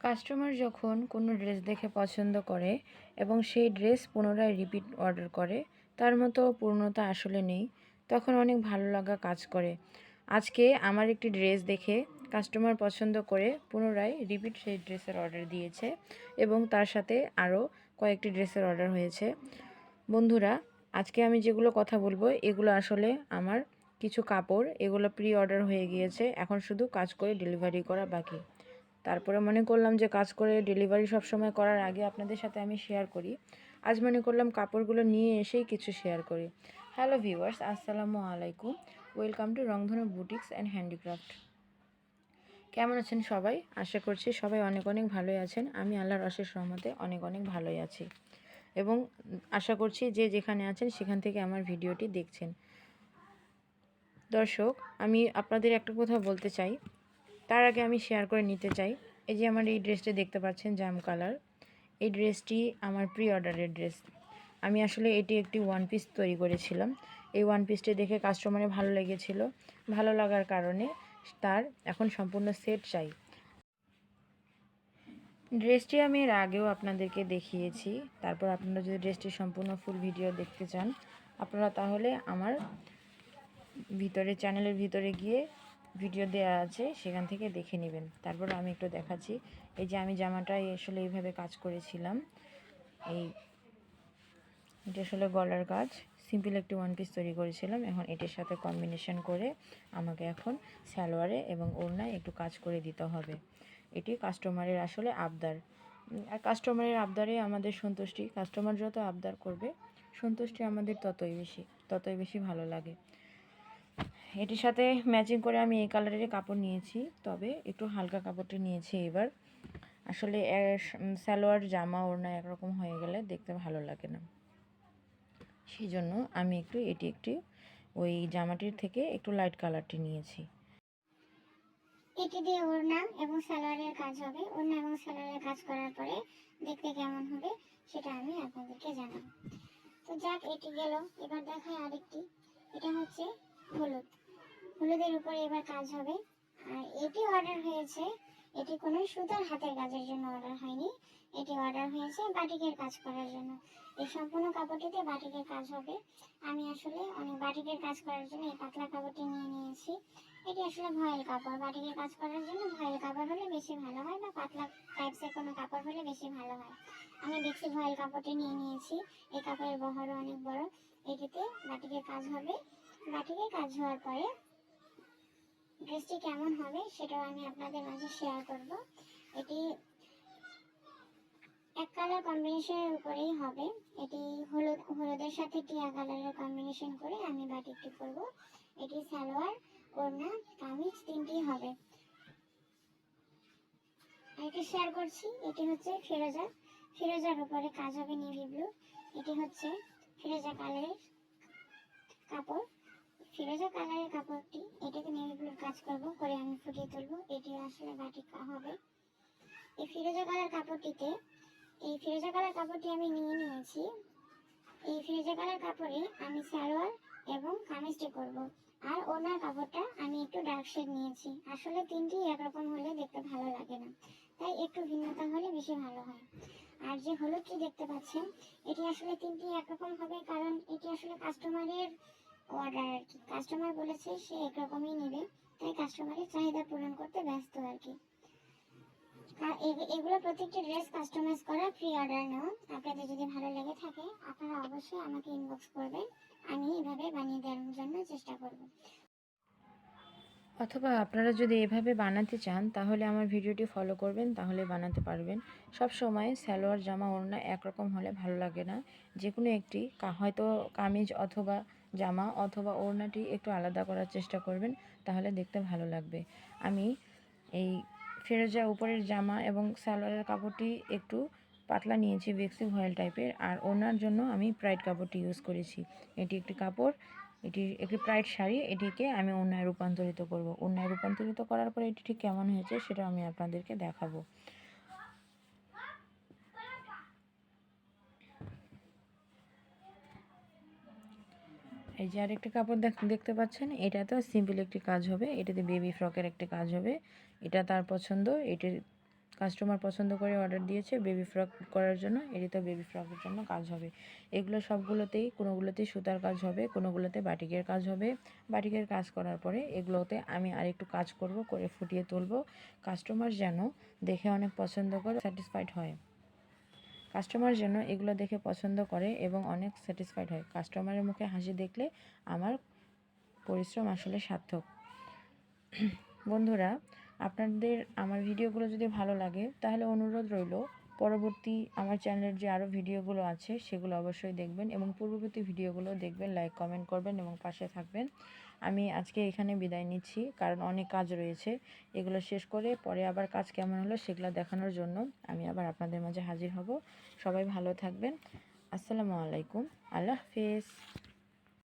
Customer যখন কোনো dress দেখে পছন্দ করে এবং সেই ড্রেস পুনরায় রিপিট অর্ডার করে, তার মতো পূর্ণতা আসলে নেই। তখন অনেক ভালো লাগা কাজ করে। আজকে আমার একটি ড্রেস দেখে কাস্টমার পছন্দ করে পুনরায় রিপিট সেই ড্রেসের অর্ডার দিয়েছে এবং তার সাথে আরও কয়েকটি ড্রেসের অর্ডার হয়েছে। বন্ধুরা, আজকে আমি যেগুলো কথা বলব, এগুলো আসলে আমার কিছু কাপড়, এগুলো প্রি অর্ডার হয়ে গিয়েছে। এখন শুধু কাজ করে ডেলিভারি করা বাকি। তারপরে মনে করলাম যে কাজ করে ডেলিভারি সবসময় করার আগে আপনাদের সাথে আমি শেয়ার করি। আজ মনে করলাম কাপড়গুলো নিয়ে এসেই কিছু শেয়ার করি। হ্যালো ভিউয়ার্স আসসালামু আলাইকুম। Welcome to Rongdhonu boutiques and handicraft কেমন আছেন সবাই? আশা করছি সবাই অনেক অনেক ভালোই আছেন। আমি আল্লাহর অশেষ রহমতে অনেক অনেক ভালোই আছি। এবং আশা করছি যে যেখানে আছেন সেখান থেকে আমার ভিডিওটি দেখছেন। দর্শক, আমি আপনাদের একটা কথা বলতে চাই। তার আগে আমি শেয়ার করে নিতে চাই। এই যে আমার এই ড্রেসটি দেখতে পাচ্ছেন, জাম কালার এই ড্রেসটি আমার প্রি অর্ডারের ড্রেস আমি আসলে এটি একটি ওয়ান পিস তৈরি করেছিলাম। এই ওয়ান পিসটি দেখে কাস্টমারে ভালো লেগেছিল, ভালো লাগার কারণে তার এখন সম্পূর্ণ সেট চাই। ড্রেসটি আমি এর আগেও আপনাদেরকে দেখিয়েছি। তারপর আপনারা যদি ড্রেসটি সম্পূর্ণ ফুল ভিডিও দেখতে চান, আপনারা তাহলে আমার ভিতরে চ্যানেলের ভিতরে গিয়ে ভিডিও দেওয়া আছে, সেখান থেকে দেখে নেবেন। তারপর আমি একটু দেখাচ্ছি। এই যে আমি জামাটায় আসলে এইভাবে কাজ করেছিলাম। এই, এটা আসলে গলার কাজ। সিম্পল একটি ওয়ান পিস তৈরি করেছিলাম। এখন এটির সাথে কম্বিনেশন করে আমাকে এখন সালোয়ারে এবং ওড়নায় একটু কাজ করে দিতে হবে। এটি কাস্টমারের আসলে আবদার। আর কাস্টমারের আবদারে আমাদের সন্তুষ্টি। কাস্টমার যত আবদার করবে, সন্তুষ্টি আমাদের ততই বেশি ততই বেশি ভালো লাগে। এটির সাথে ম্যাচিং করে আমি এই কালারের কাপড় নিয়েছি, তবে একটু হালকা কাপড়টি নিয়েছি এবার। আসলে সালোয়ার, জামা, ওড়না একরকম হয়ে গেলে দেখতে ভালো লাগে না। সেই জন্য আমি একটু এটি একটি ওই জামাটির থেকে একটু লাইট কালারটি নিয়েছি। এটি দিয়ে ওড়না এবং সালোয়ারের কাজ হবে। ওড়না এবং সালোয়ারের কাজ করার পরে দেখতে কেমন হবে সেটা আমি আপনাদেরকে জানাব। তো যাক, এটি গেল। এবার দেখায় আরেকটি। এটা হচ্ছে হলুদ। হলুদের উপরে এবার কাজ হবে। আর এটি অর্ডার হয়েছে, এটি কোনো সুতার হাতের কাজের জন্য অর্ডার হয়নি। এটি অর্ডার হয়েছে বাটিকের কাজ করার জন্য। এই সম্পূর্ণ কাপড়টিতে বাটিকের কাজ হবে। আমি আসলে অনেক বাটিকের কাজ করার জন্য এই পাতলা কাপড়টি নিয়ে নিয়েছি। এটি আসলে ভয়েল কাপড়। বাটিকের কাজ করার জন্য ভয়েল কাপড় হলে বেশি ভালো হয় বা পাতলা টাইপসের কোনো কাপড় হলে বেশি ভালো হয়। আমি দেখছি ভয়েল কাপড়টি নিয়ে নিয়েছি। এই কাপড়ের বহরও অনেক বড়। এটিতে বাটিকের কাজ হবে। বাটিকের কাজ হওয়ার পরে ড্রেসটি কেমন হবে সেটাও আমি আপনাদের মাঝে শেয়ার করব। এটি এক কালার কম্বিনেশনের উপরেই হবে। এটি হলুদ, হলুদের সাথে টিয়া কালারের কম্বিনেশন করে আমি বাটিকটি করব। এটি সালোয়ার, ওড়না, কামিজ তিনটি হবে। এটি শেয়ার করছি, এটি হচ্ছে ফিরোজা। ফিরোজার উপরে কাজ হবে নেভি ব্লু এটি হচ্ছে ফিরোজা কালারের কাপড়। ফিরোজা কালারের কাপড়টি এটাকে নেভি ব্লুর কাজ করব, করে আমি ফুটিয়ে তুলবো, এটি আসলে বাটিক হবে। এই ফিরোজা কালার কাপড়টিতে, এই ফিরোজা কালার কাপড়টি আমি নিয়ে নিয়েছি। এই ফিরোজা কালার কাপড়ে আমি সালোয়ার এবং কামিজটি করব। আর ওনার কাপড়টা আমি একটু ডার্ক শেড নিয়েছি। আসলে তিনটি একরকম হলে দেখতে ভালো লাগে না। তাই একটু ভিন্নতা হলে বেশি ভালো হয়। আর যে হলুদটি দেখতে পাচ্ছেন, এটি আসলে তিনটি একরকম হবে, কারণ এটি আসলে কাস্টমারের অর্ডার আর কি কাস্টমার বলেছে সে একরকমই নেবে, তাই কাস্টমারের চাহিদা পূরণ করতে ব্যস্ত আর কি। এগুলো প্রত্যেকটি ড্রেস কাস্টমাইজ করা ফ্রি অর্ডার নেওয়া। আপনাদের যদি ভালো লেগে থাকে, আপনারা অবশ্যই আমাকে ইনবক্স করবেন। আমি এভাবে বানিয়ে দেওয়ার জন্য চেষ্টা করব। অথবা আপনারা যদি এভাবে বানাতে চান, তাহলে আমার ভিডিওটি ফলো করবেন, তাহলে বানাতে পারবেন। সব সময় সালোয়ার, জামা, ওড়না একরকম হলে ভালো লাগে না। যে কোনো একটি হয়তো কামিজ অথবা জামা অথবা ওড়নাটি একটু আলাদা করার চেষ্টা করবেন, তাহলে দেখতে ভালো লাগবে। আমি এই ফেরোজা উপরের জামা এবং সালোয়ারের কাপড়টি একটু পাতলা নিয়েছি বেক্সি ভয়েল টাইপের, আর ওনার জন্য আমি প্রাইড কাপড়টি ইউজ করেছি। এটি একটি কাপড়, এটি একটি প্রাইড শাড়ি, এটিকে আমি অন্যায় রূপান্তরিত করব। অন্যায় রূপান্তরিত করার পরে এটি ঠিক কেমন হয়েছে সেটা আমি আপনাদেরকে দেখাবো। এই যে আরেকটি কাপড় দেখ, দেখতে পাচ্ছেন? এটা তো সিম্পল একটি কাজ হবে। এটাতে বেবি ফ্রকের একটি কাজ হবে। এটা তার পছন্দ। এটির কাস্টমার পছন্দ করে অর্ডার দিয়েছে বেবি ফ্রক করার জন্য। এটিতেও বেবি ফ্রকের জন্য কাজ হবে। এগুলো সবগুলোতেই, কোনোগুলোতেই সুতার কাজ হবে, কোনোগুলোতে বাটিকের কাজ হবে। বাটিকের কাজ করার পরে এগুলোতে আমি আরেকটু কাজ করব, করে ফুটিয়ে তুলব। কাস্টমার যেন দেখে অনেক পছন্দ করে স্যাটিসফাইড হয়। কাস্টমার যেন এগুলো দেখে পছন্দ করে এবং অনেক স্যাটিসফাইড হয়। কাস্টমারের মুখে হাসি দেখলে আমার পরিশ্রম আসলে সার্থক। বন্ধুরা, আপনাদের আমার ভিডিওগুলো যদি ভালো লাগে, তাহলে অনুরোধ রইল, পরবর্তী আমার চ্যানেলের যে আরও ভিডিওগুলো আছে, সেগুলো অবশ্যই দেখবেন এবং পূর্ববর্তী ভিডিওগুলো দেখবেন লাইক কমেন্ট করবেন এবং পাশে থাকবেন। আমি আজকে এখানে বিদায় নিচ্ছি, কারণ অনেক কাজ রয়েছে। এগুলো শেষ করে পরে আবার কাজ কেমন হলো সেগুলো দেখানোর জন্য আমি আবার আপনাদের মাঝে হাজির হব। সবাই ভালো থাকবেন। আসসালামু আলাইকুম। আল্লাহ হাফিজ।